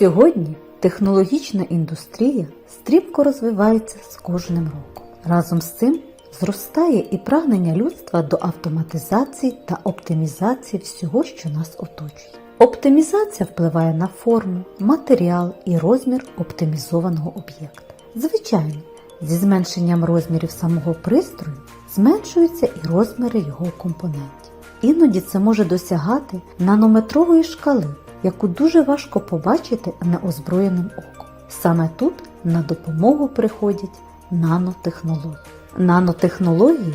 Сьогодні технологічна індустрія стрімко розвивається з кожним роком. Разом з цим зростає і прагнення людства до автоматизації та оптимізації всього, що нас оточує. Оптимізація впливає на форму, матеріал і розмір оптимізованого об'єкта. Звичайно, зі зменшенням розмірів самого пристрою зменшуються і розміри його компонентів. Іноді це може досягати нанометрової шкали, яку дуже важко побачити неозброєним оком. Саме тут на допомогу приходять нанотехнології. Нанотехнології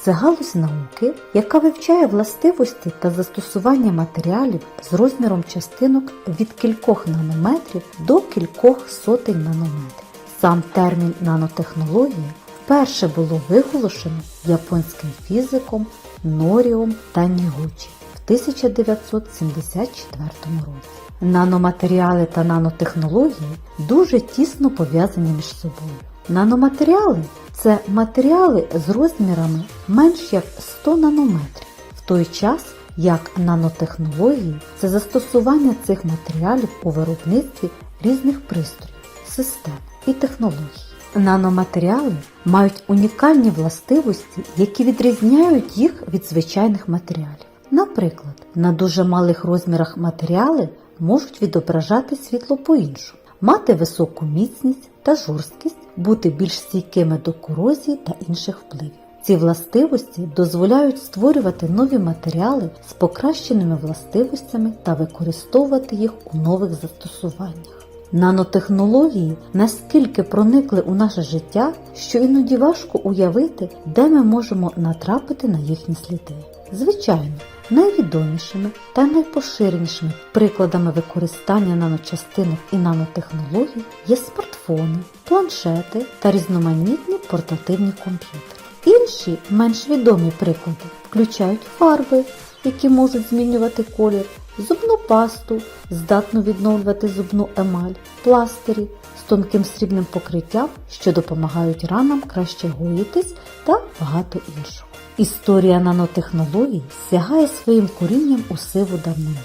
це галузь науки, яка вивчає властивості та застосування матеріалів з розміром частинок від кількох нанометрів до кількох сотень нанометрів. Сам термін нанотехнологія вперше було виголошено японським фізиком Норіом Танігучі 1974 році. Наноматеріали та нанотехнології дуже тісно пов'язані між собою. Наноматеріали це матеріали з розмірами менш як 100 нанометрів, в той час як нанотехнології це застосування цих матеріалів у виробництві різних пристроїв, систем і технологій. Наноматеріали мають унікальні властивості, які відрізняють їх від звичайних матеріалів. Наприклад, на дуже малих розмірах матеріали можуть відображати світло по-іншому, мати високу міцність та жорсткість, бути більш стійкими до корозії та інших впливів. Ці властивості дозволяють створювати нові матеріали з покращеними властивостями та використовувати їх у нових застосуваннях. Нанотехнології наскільки проникли у наше життя, що іноді важко уявити, де ми можемо натрапити на їхні сліди. Звичайно, найвідомішими та найпоширенішими прикладами використання наночастинок і нанотехнологій є смартфони, планшети та різноманітні портативні комп'ютери. Інші менш відомі приклади включають фарби, які можуть змінювати колір, зубну пасту, здатну відновлювати зубну емаль, пластирі з тонким срібним покриттям, що допомагають ранам краще гоїтись та багато іншого. Історія нанотехнологій сягає своїм корінням у сиву давнину.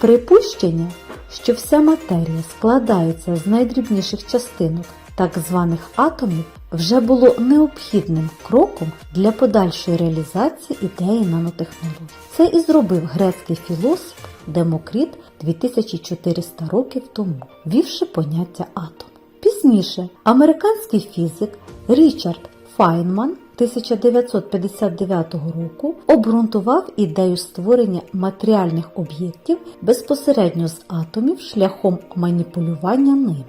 Припущення, що вся матерія складається з найдрібніших частинок, так званих атомів, вже було необхідним кроком для подальшої реалізації ідеї нанотехнологій. Це і зробив грецький філософ Демокріт 2400 років тому, ввівши поняття атом. Пізніше американський фізик Річард Файнман 1959 року обґрунтував ідею створення матеріальних об'єктів безпосередньо з атомів шляхом маніпулювання ними.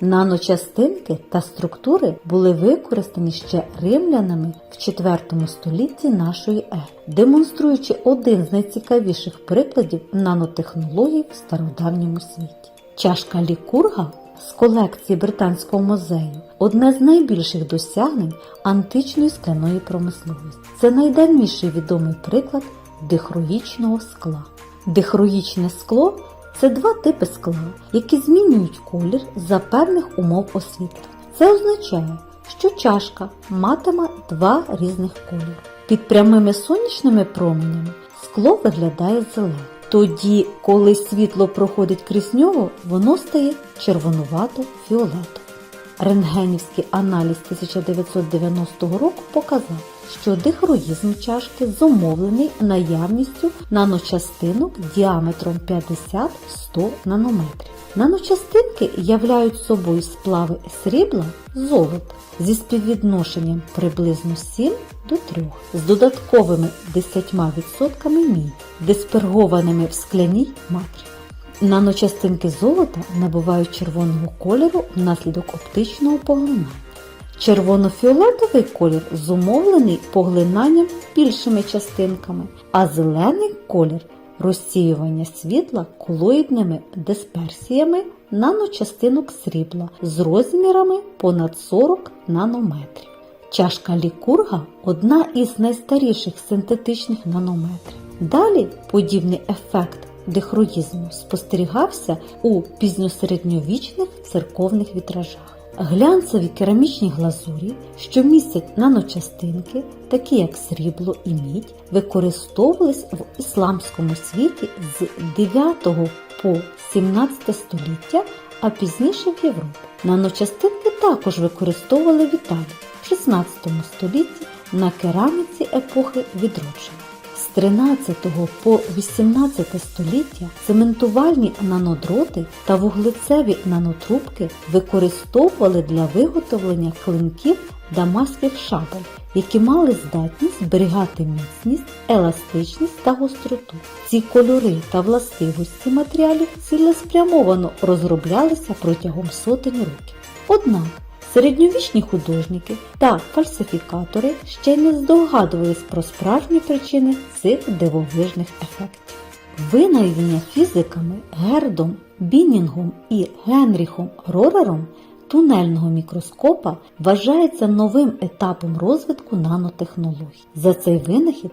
Наночастинки та структури були використані ще римлянами в IV столітті нашої ери, демонструючи один з найцікавіших прикладів нанотехнологій в стародавньому світі. Чашка лікурга з колекції Британського музею одне з найбільших досягнень античної скляної промисловості. Це найдавніший відомий приклад дихроїчного скла. Дихроїчне скло це два типи скла, які змінюють колір за певних умов освітлення. Це означає, що чашка матиме два різних кольори. Під прямими сонячними променями скло виглядає зеленим. Тоді, коли світло проходить крізь нього, воно стає червонувато-фіолетовим. Рентгенівський аналіз 1990 року показав, що дихроїзм чашки зумовлений наявністю наночастинок діаметром 50-100 нанометрів. Наночастинки являють собою сплави срібла золота зі співвідношенням приблизно 7 до 3, з додатковими 10% міді, диспергованими в скляній матрі. Наночастинки золота набувають червоного кольору внаслідок оптичного поглинання. Червоно-фіолетовий колір зумовлений поглинанням більшими частинками, а зелений колір розсіювання світла колоїдними дисперсіями наночастинок срібла з розмірами понад 40 нанометрів. Чашка лікурга одна із найстаріших синтетичних нанометрів. Далі подібний ефект дихроїзму спостерігався у пізньосередньовічних церковних вітражах. Глянцеві керамічні глазурі, що містять наночастинки, такі як срібло і мідь, використовувались в ісламському світі з 9 по 17 століття, а пізніше в Європі. Наночастинки також використовували в Італії в 16 столітті на кераміці епохи відродження. З 13 по 18 століття цементувальні нанодроти та вуглецеві нанотрубки використовували для виготовлення клинків дамаських шабель, які мали здатність зберігати міцність, еластичність та гостроту. Ці кольори та властивості матеріалів цілеспрямовано розроблялися протягом сотень років. Однак середньовічні художники та фальсифікатори ще не здогадувались про справжні причини цих дивовижних ефектів. Винайдення фізиками Гердом Бінінгом і Генріхом Рорером тунельного мікроскопа вважається новим етапом розвитку нанотехнологій. За цей винахід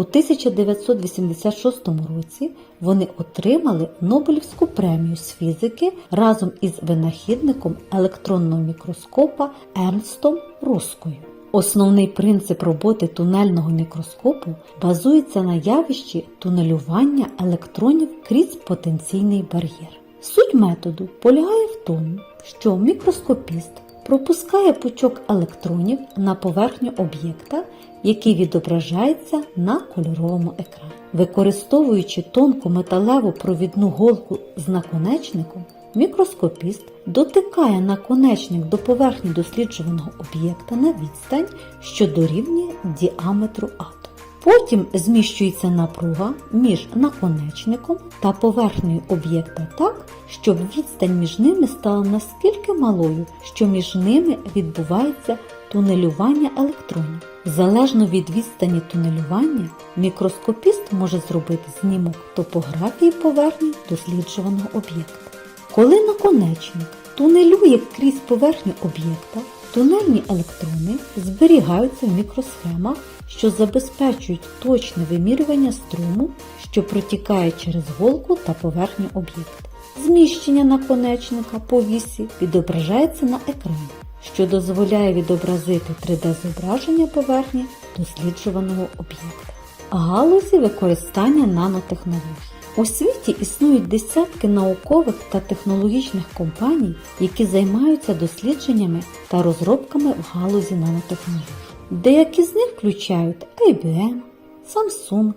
у 1986 році вони отримали Нобелівську премію з фізики разом із винахідником електронного мікроскопа Ернстом Рускою. Основний принцип роботи тунельного мікроскопу базується на явищі тунелювання електронів крізь потенційний бар'єр. Суть методу полягає в тому, що мікроскопіст пропускає пучок електронів на поверхню об'єкта, який відображається на кольоровому екрані. Використовуючи тонку металеву провідну голку з наконечником, мікроскопіст дотикає наконечник до поверхні досліджуваного об'єкта на відстань, що дорівнює діаметру атому. Потім зміщується напруга між наконечником та поверхнею об'єкта так, щоб відстань між ними стала наскільки малою, що між ними відбувається тунелювання електронів. Залежно від відстані тунелювання, мікроскопіст може зробити знімок топографії поверхні досліджуваного об'єкта. Коли наконечник тунелює крізь поверхню об'єкта, тунельні електрони зберігаються в мікросхемах, що забезпечують точне вимірювання струму, що протікає через голку та поверхню об'єкта. Зміщення наконечника по вісі відображається на екрані, що дозволяє відобразити 3D-зображення поверхні досліджуваного об'єкта. Галузі використання нанотехнологій. У світі існують десятки наукових та технологічних компаній, які займаються дослідженнями та розробками в галузі нанотехнологій. Деякі з них включають IBM, Samsung,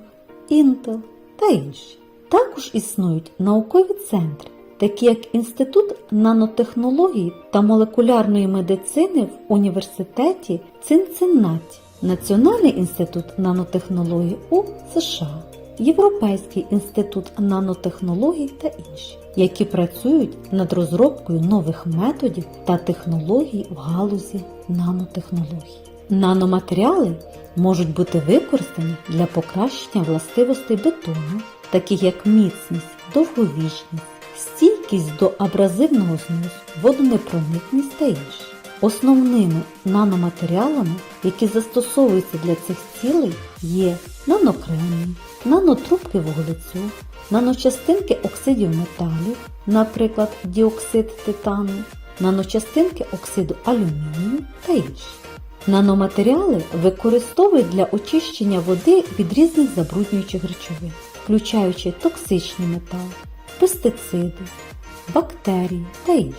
Intel та інші. Також існують наукові центри, такі як Інститут нанотехнологій та молекулярної медицини в університеті Цинциннаті, Національний інститут нанотехнологій у США, Європейський інститут нанотехнологій та інші, які працюють над розробкою нових методів та технологій в галузі нанотехнологій. Наноматеріали можуть бути використані для покращення властивостей бетону, таких як міцність, довговічність, стійкість до абразивного зносу, водонепроникність та інші. Основними наноматеріалами, які застосовуються для цих цілей, є нанокремні, нанотрубки вуглецю, наночастинки оксидів металів, наприклад, діоксид титану, наночастинки оксиду алюмінію та інші. Наноматеріали використовують для очищення води від різних забруднюючих речовин, включаючи токсичні метали, пестициди, бактерії та інші.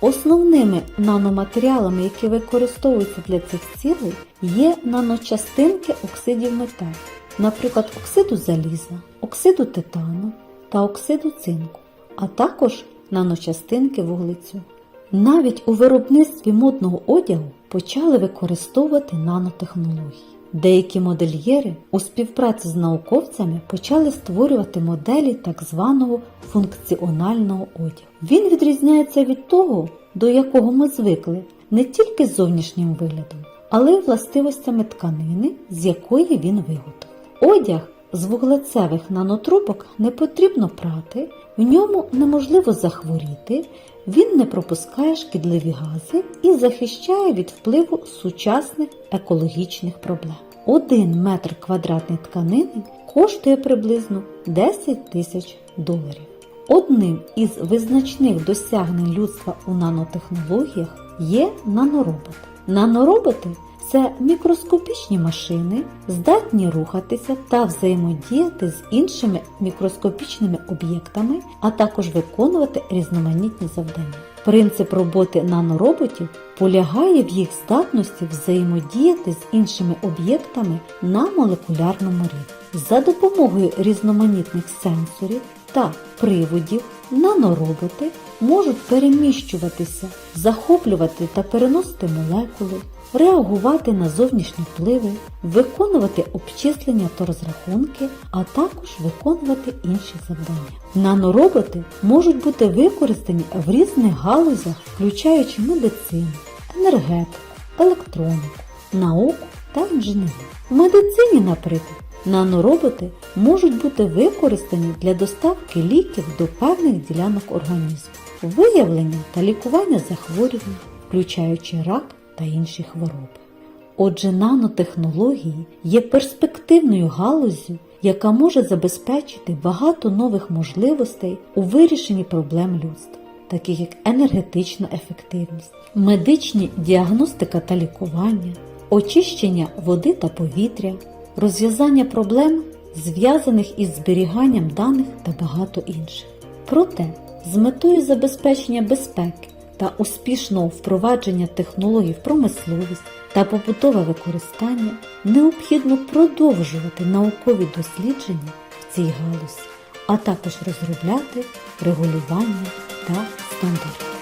Основними наноматеріалами, які використовуються для цих цілей, є наночастинки оксидів металів, наприклад, оксиду заліза, оксиду титану та оксиду цинку, а також наночастинки вуглецю. Навіть у виробництві модного одягу почали використовувати нанотехнології. Деякі модельєри у співпраці з науковцями почали створювати моделі так званого функціонального одягу. Він відрізняється від того, до якого ми звикли, не тільки зовнішнім виглядом, але й властивостями тканини, з якої він виготовлений. Одяг з вуглецевих нанотрубок не потрібно прати, в ньому неможливо захворіти, він не пропускає шкідливі гази і захищає від впливу сучасних екологічних проблем. Один метр квадратної тканини коштує приблизно 10 тисяч доларів. Одним із визначних досягнень людства у нанотехнологіях є нанороботи. Нанороботи це мікроскопічні машини, здатні рухатися та взаємодіяти з іншими мікроскопічними об'єктами, а також виконувати різноманітні завдання. Принцип роботи нанороботів полягає в їх здатності взаємодіяти з іншими об'єктами на молекулярному рівні. За допомогою різноманітних сенсорів та приводів нанороботи можуть переміщуватися, захоплювати та переносити молекули, реагувати на зовнішні впливи, виконувати обчислення та розрахунки, а також виконувати інші завдання. Нанороботи можуть бути використані в різних галузях, включаючи медицину, енергетику, електроніку, науку та інженерію. В медицині, наприклад, нанороботи можуть бути використані для доставки ліків до певних ділянок організму, виявлення та лікування захворювань, включаючи рак та інші хвороби. Отже, нанотехнології є перспективною галуззю, яка може забезпечити багато нових можливостей у вирішенні проблем людства, таких як енергетична ефективність, медичні діагностика та лікування, очищення води та повітря, розв'язання проблем, зв'язаних із зберіганням даних та багато інших. Проте, з метою забезпечення безпеки та успішного впровадження технологій в промисловість та побутове використання необхідно продовжувати наукові дослідження в цій галузі, а також розробляти регулювання та стандарти.